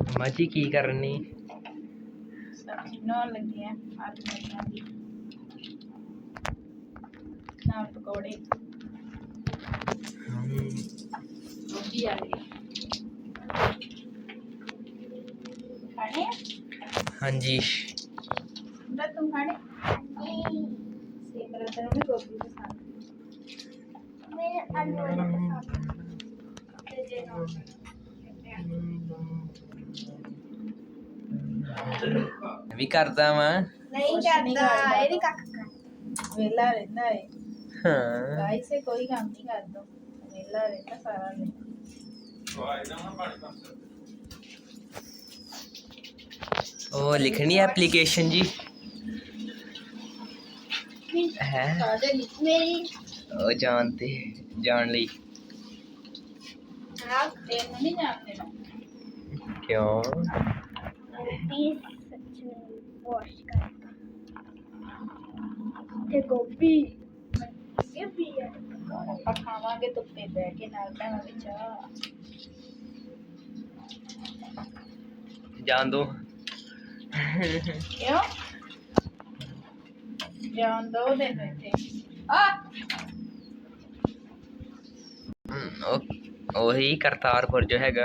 ਮਾਜੀ ਕੀ ਕਰਨੀ? ਸਬਜ਼ੀ ਬਣਾਉਣ ਲੱਗੇ ਆ ਆਲੂ ਮਟਰਾਂ ਦੀ ਨਾਲ ਪਕੌੜੇ। ਰੋਟੀ ਆ ਗਈ। ਖਾਣੇ? ਹਾਂਜੀ। ਹੁੰਦਾ ਤੂੰ ਖਾਣੇ? ਸਿਮਰਨ ਤੈਨੂੰ ਵੀ ਗੋਭੀ ਪਸੰਦ ਮੇਰੇ ਆਲੂ ਵਾਲੇ ਪਸੰਦ ਤੇ ਜੇ ਨਾ ਵੀ ਕਰਦਾ ਵਾਂ। ਨਹੀਂ ਨਹੀਂ ਕਰਦਾ। ਇਹ ਵੀ ਕੱਖ ਵੇਲਾ ਰਹਿੰਦਾ ਏ। ਹਾਂ। ਗਾਈ ਸੇ ਕੋਈ ਕੰਮ ਨਹੀਂ ਕਰਦਾ। ਵੇਲਾ ਰਹਿੰਦਾ ਸਾਰਾ ਦਿਨ। ਉਹ ਲਿਖਣੀ ਐਪਲੀਕੇਸ਼ਨ ਜੀ? ਹੈ। ਕਾਹਦੇ ਲਈ ਮੇਰੀ ਉਹ ਜਾਣ ਤੇ ਜਾਣ ਲਈ। ਆਪ ਤੈਨੂੰ ਨਹੀਂ ਜਾਣ ਕਿਉਂ? ਗੋਭੀ ਸੱਚ ਵਾਸ਼ ਕਰ ਤੇ ਗੋਭੀ ਇਹ ਵੀ ਹੈ ਆਪਾਂ ਖਾਵਾਂਗੇ ਧੁੱਪੇ ਬਹਿ ਕੇ ਨਾਲ ਭੈਣਾਂ ਵਿੱਚ ਜਾਣ ਦੋ। ਕਿਉਂ? ਜਾਣ ਦੋ ਦੇ ਇੱਥੇ। ਆ! ਉਹ ਉਹੀ ਕਰਤਾਰਪੁਰ ਜੋ ਹੈਗਾ।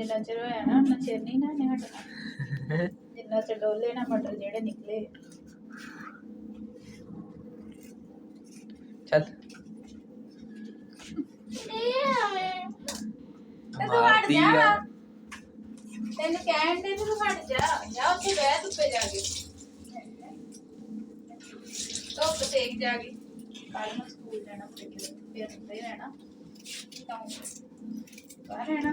ਜਿੰਨਾ ਚਿਰ ਹੋਇਆ ਨਾ ਉਹਨਾਂ ਚਿਰ ਨਹੀਂ ਨਾ ਇਹਨੇ ਹਟਣਾ ਜਿੰਨਾ ਚਿਰ ਡੋਲੇ ਨਾ ਮਟਰ ਜਿਹੜੇ ਨਿਕਲੇ ਚੱਲ ਤੇ ਤੂੰ ਹਟ ਮਾਰਦੀ ਜਾ ਆ। ਤੈਨੂੰ ਕਹਿਣ ਦੇ ਤੂੰ ਹਟ ਜਾ ਜਾ ਉੱਥੇ ਬਹਿ ਧੁੱਪੇ ਜਾ ਕੇ ਧੁੱਪ ਸੇਕ ਜਾ ਕੇ ਕੱਲ ਨੂੰ ਸਕੂਲ ਜਾਣਾ ਫਿਰ ਫਿਰ ਉੱਤੇ ਹੀ ਰਹਿਣਾ ਤਾਂ ਬਾਹਰ ਰਹਿਣਾ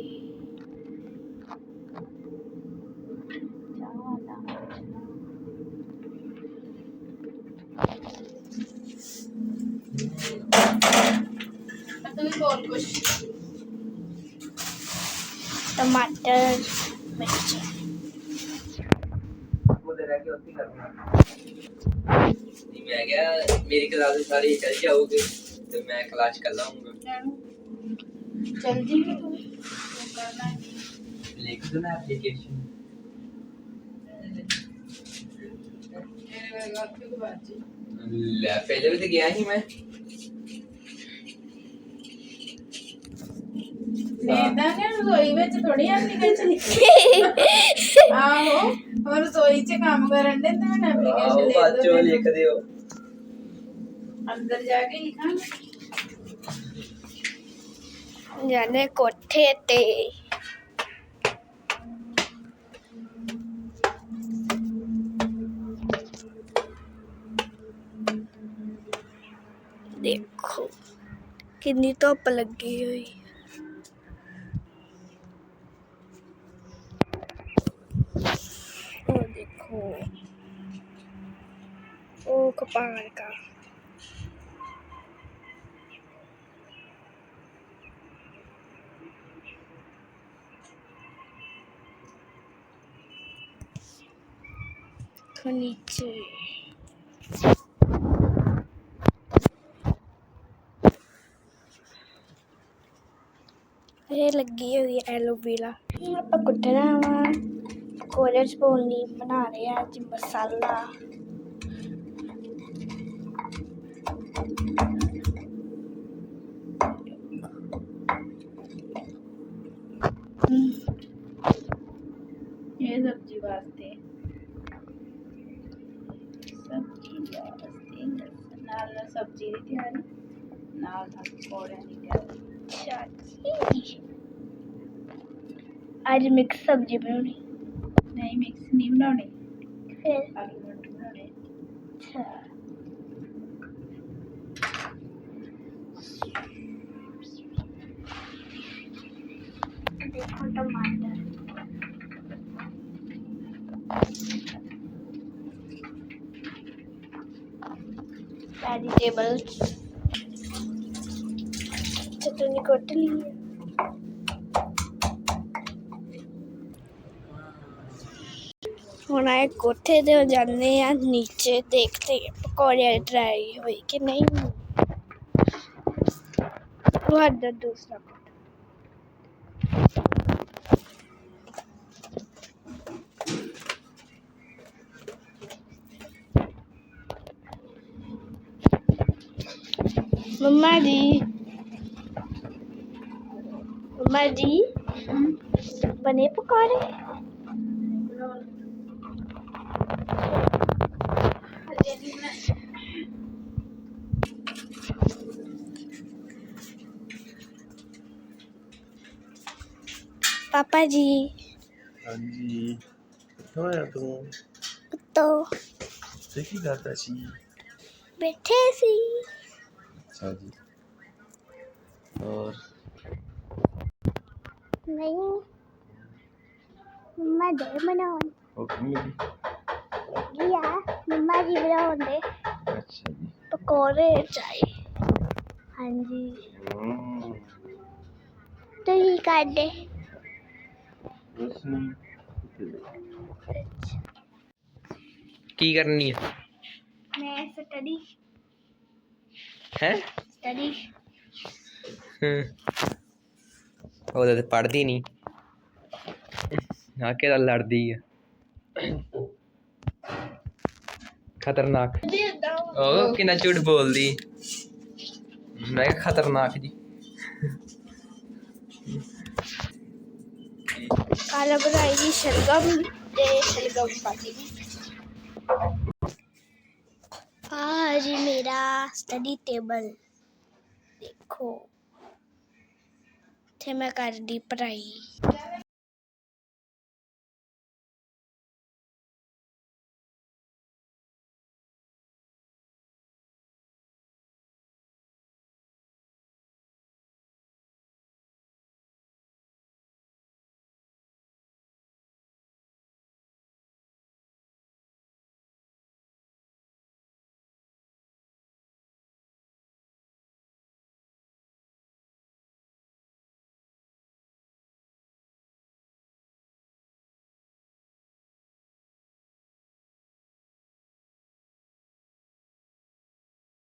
कुछ टमाटर मिर्च। मैं क्या मेरी क्लास सारी चल जाओगे तो मैं क्लास कर लाऊँगा जल्दी लिख दो ना एप्लीकेशन पहले भी तो गया ही मैं। ਲੈਂਦਾ ਕਿ ਰਸੋਈ ਵਿੱਚ ਥੋੜੀ ਲਿਖੀ ਆਹੋ ਹੋਰ ਰਸੋਈ 'ਚ ਕੰਮ ਕਰਨ ਦੇ ਤੇ ਆਹੋ ਐਪਲੀਕੇਸ਼ਨ ਲਿਖ ਬਾਚੋ ਦੋ ਲਿਖ ਦਿਓ। ਅੰਦਰ ਜਾ ਕੇ ਲਿਖਾਂਗੇ। ਜਾਨੇ ਕੋਠੇ ਤੇ। ਦੇਖੋ ਕਿੰਨੀ ਧੁੱਪ ਲੱਗੀ ਹੋਈ। குப்பாங்க இருக்கா konnichiwa. अरे लगी हुई है एलोवेरा आप कुटना वा कॉलेज बोलनी बना रहे हैं जी मसाला ਅੱਜ ਮਿਕਸ ਸਬਜ਼ੀ ਬਣਾਉਣੀ ਨਹੀਂ ਮਿਕਸ ਨਹੀਂ ਬਣਾਉਣੀ ਫਿਰ ਆਲੂ ਮਟਰ ਬਣਾਉਣੇ ਅੱਛਾ ਦੇਖੋ ਟਮਾਟਰ vegetables ਚਟਨੀ ਕੱਟ ਲਈ ਹੁਣ ਆਏ ਕੋਠੇ ਤੇ ਜਾਂਦੇ ਆ ਨੀਚੇ ਦੇਖਦੇ ਆ ਪਕੌੜੇ ਟਰਾਈ ਹੋਈ ਕਿ ਨਹੀਂ ਤੁਹਾਡਾ ਦੂਸਰਾ ਕੋਠਾ ਮੰਮਾ ਜੀ ਮੰਮਾ ਜੀ ਬਣੇ ਪਾਪਾ ਜੀ। ਹਾਂਜੀ। ਕਿੱਥੋਂ ਆਇਆ ਤੂੰ? ਤੋ ਤੇ ਕੀ ਕਰਦਾ ਸੀ? ਬੈਠੇ ਸੀ। ਅੱਛਾ ਜੀ। ਔਰ ਨਹੀਂ। ਮੰਮਾ ਦੇ ਬਣਾਉਣ। ਉਹ ਮਿਲੀ ਗਿਆ ਮੰਮਾ ਜੀ ਬਣਾਉਂਦੇ ਅੱਛਾ ਜੀ। ਪਕੌੜੇ ਚਾਈ ਹਾਂਜੀ। ਹਮ, ਤੁਸੀਂ ਕਰਦੇ? ਉਸ ਨੂੰ ਕਿੱਥੇ ਲੈ ਕੀ ਕਰਨੀ ਹੈ ਮੈਂ ਸਟੱਡੀ ਹੈ ਸਟੱਡੀ ਉਹਦੇ ਤੇ ਪੜਦੀ ਨਹੀਂ ਆ ਕੇ ਲੜਦੀ ਆ ਖਤਰਨਾਕ ਉਹ ਕਿੰਨਾ ਝੂਠ ਬੋਲਦੀ ਮੈਂ ਕਿਹਾ ਖਤਰਨਾਕ ਜੀ ਕਾਲਾ ਬਣਾਈ ਦੀ ਸ਼ਲਗਮ ਤੇ ਜੀ ਮੇਰਾ ਸਟੱਡੀ ਟੇਬਲ ਦੇਖੋ ਤੇ ਮੈਂ ਕਰਦੀ ਪੜ੍ਹਾਈ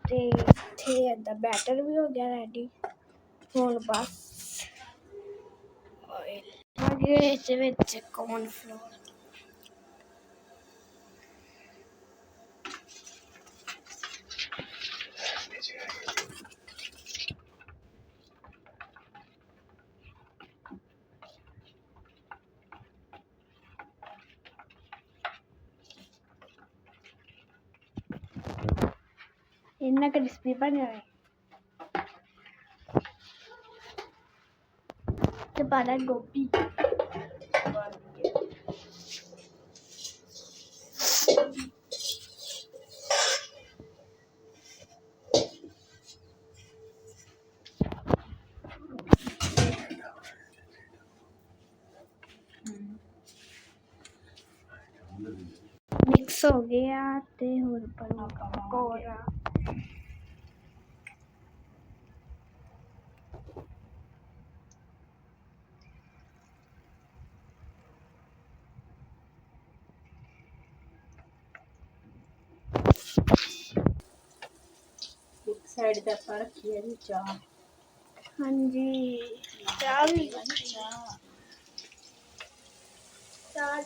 ਅਤੇ ਇੱਥੇ ਇਹਦਾ ਬੈਟਰ ਵੀ ਹੋ ਗਿਆ ਰੈਡੀ। ਹੁਣ ਬਸ। ਆਇਲ ਅਗੇ ਇਸ ਵਿੱਚ corn flour Ini agak disipan ya, Wei. Cepat. Mixo, ya, teh, hurufan. Side का फर्क किया जी चाह ਚਾਹ जी चाह भी बन चाह चाह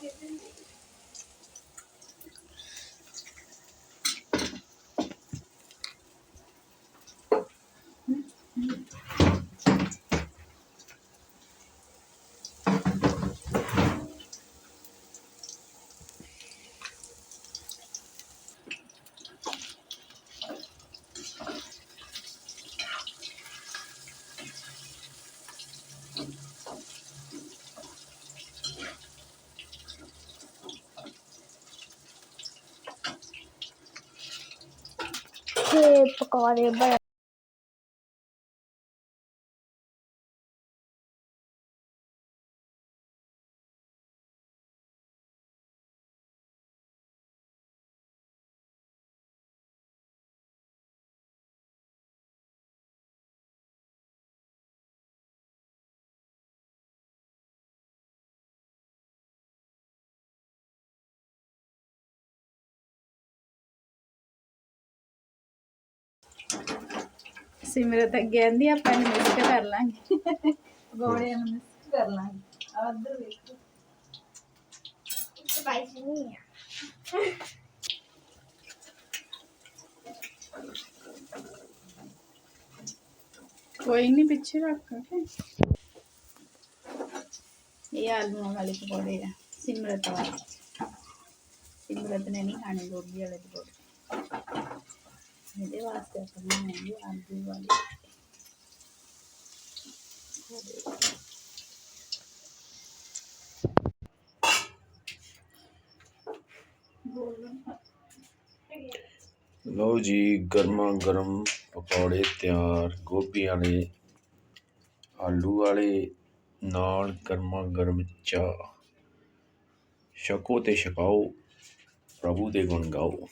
そこはね、ばや ਸਿਮਰਤ ਅੱਗੇ ਆਂਦੀ ਆਪਾਂ ਨੂੰ ਮਿਸ ਕਰ ਲਾਂਗੇ ਗੋੜਿਆਂ ਨੂੰ ਮਿਸ ਕਰ ਲਾਂਗੇ ਆ ਉੱਧਰ ਵੇਖੋ ਸਪਾਈਸੀ ਨਹੀਂ ਆ ਕੋਈ ਨਹੀਂ ਪਿੱਛੇ ਰੱਖ ਕੇ ਇਹ ਆਲੂਆਂ ਵਾਲੇ ਪਕੌੜੇ ਆ ਸਿਮਰਤ ਵਾਲੇ ਸਿਮਰਤ ਨੇ ਨਹੀਂ ਖਾਣੇ ਗੋਭੀ ਵਾਲੇ ਪਕੌੜੇ ਇਹਦੇ ਵਾਸਤੇ ਆਪਾਂ ਬਣਾਏਂਗੇ ਆਲੂ ਵਾਲੇ ਲਓ ਜੀ, ਗਰਮਾ ਗਰਮ ਪਕੌੜੇ ਤਿਆਰ ਗੋਭੀ ਵਾਲੇ, ਆਲੂ ਵਾਲੇ, ਨਾਲ ਗਰਮਾ ਗਰਮ ਚਾਹ। ਛਕੋ ਤੇ ਛਕਾਓ, ਪ੍ਰਭੂ ਦੇ ਗੁਣ ਗਾਓ।